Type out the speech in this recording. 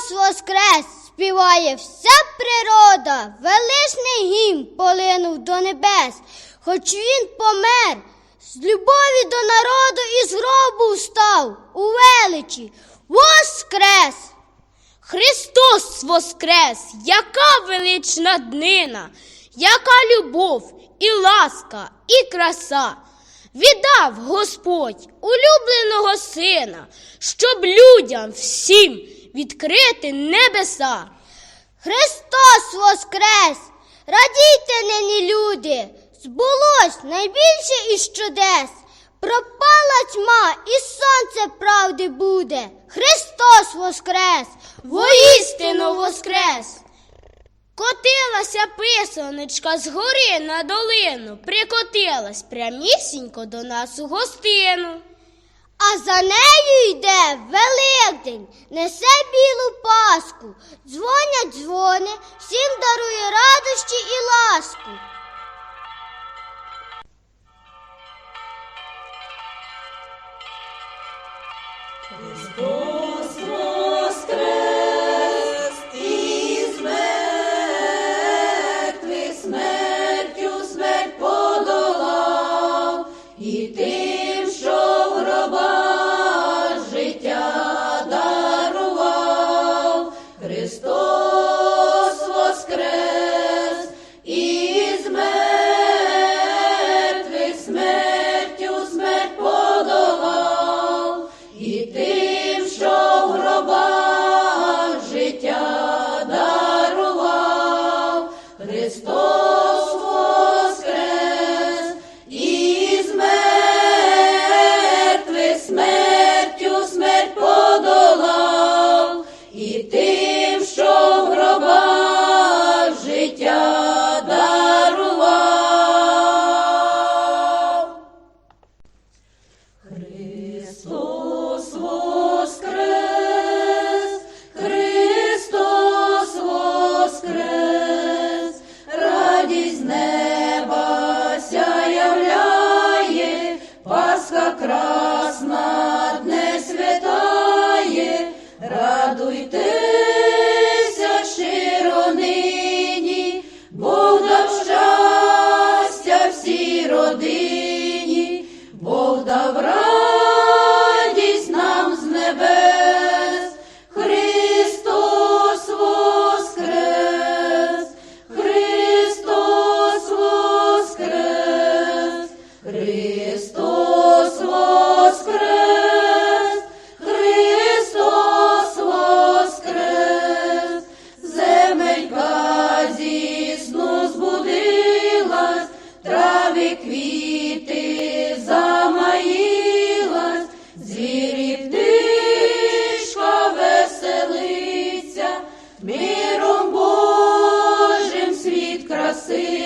Христос воскрес! Співає вся природа, величний гімн полинув до небес, хоч він помер, з любові до народу із гробу встав у величі, воскрес! Христос воскрес! Яка велична днина, яка любов і ласка, і краса! Віддав Господь улюбленого сина, щоб людям всім відкрити небеса. Христос воскрес! Радійте нині, люди! Збулось найбільше із чудес. Пропала тьма, і сонце правди буде. Христос воскрес! Воістину воскрес! Котилася писаночка з гори на долину, прикотилась прямісінько до нас у гостину. А за нею йде Великдень, несе білу паску, дзвонять дзвони, всім дарує радощі і ласку. смертю миром Божим світ краси.